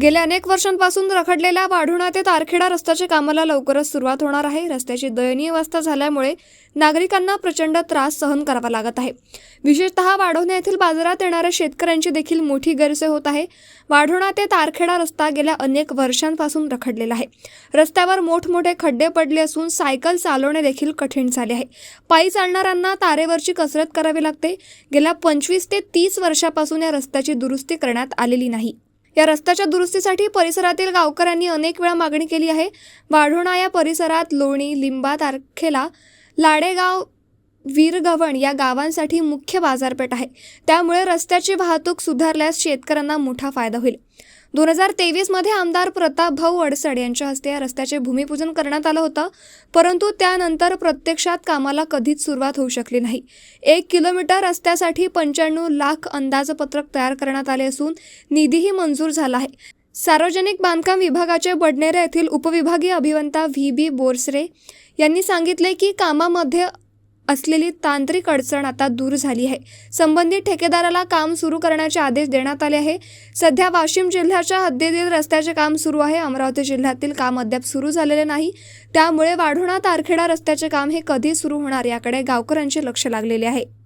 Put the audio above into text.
गेल्या अनेक वर्षांपासून रखडलेल्या वाढोणा ते तारखेडा रस्त्याच्या कामाला लवकरच सुरुवात होणार आहे. रस्त्याची दयनीय अवस्था झाल्यामुळे नागरिकांना प्रचंड त्रास सहन करावा लागत आहे. विशेषतः वाढोणा येथील बाजारात येणाऱ्या शेतकऱ्यांची देखील मोठी गैरसोय होत आहे. वाढोणा ते तारखेडा रस्ता गेल्या अनेक वर्षांपासून रखडलेला आहे. रस्त्यावर मोठमोठे खड्डे पडले असून सायकल चालवणे देखील कठीण झाले आहे. पायी चालणाऱ्यांना तारेवरची कसरत करावी लागते. गेल्या पंचवीस ते तीस वर्षापासून या रस्त्याची दुरुस्ती करण्यात आलेली नाही. या रस्त्याच्या दुरुस्तीसाठी परिसरातील गावकऱ्यांनी अनेक वेळा मागणी केली आहे. वाढोणा या परिसरात लोणी लिंबा तारखेला लाडेगाव वीरगव्हाण या गावांसाठी मुख्य बाजारपेठ आहे. त्यामुळे रस्त्याची वाहतूक सुधारल्यास शेतकऱ्यांना मोठा फायदा होईल. दोन हजार तेवीसमध्ये आमदार प्रताप भाऊ अडसड यांच्या हस्ते या रस्त्याचे भूमिपूजन करण्यात आलं होतं. परंतु त्यानंतर प्रत्यक्षात कामाला कधीच सुरुवात होऊ शकली नाही. एक किलोमीटर रस्त्यासाठी पंच्याण्णव लाख अंदाजपत्रक तयार करण्यात आले असून निधीही मंजूर झाला आहे. सार्वजनिक बांधकाम विभागाचे बडनेरे येथील उपविभागीय अभियंता व्ही बी बोरसरे यांनी सांगितले की कामामध्ये असलेली तांत्रिक अडचण आता दूर झाली आहे. संबंधित ठेकेदाराला काम सुरू करण्याचे आदेश देण्यात आले आहे. सध्या वाशिम जिल्ह्याच्या हद्दीतील रस्त्याचे काम सुरू आहे. अमरावती जिल्ह्यातील काम अद्याप सुरू झालेले नाही. त्यामुळे वाढोणा तारखेडा रस्त्याचे काम हे कधी सुरू होणार याकडे गावकऱ्यांचे लक्ष लागलेले आहे.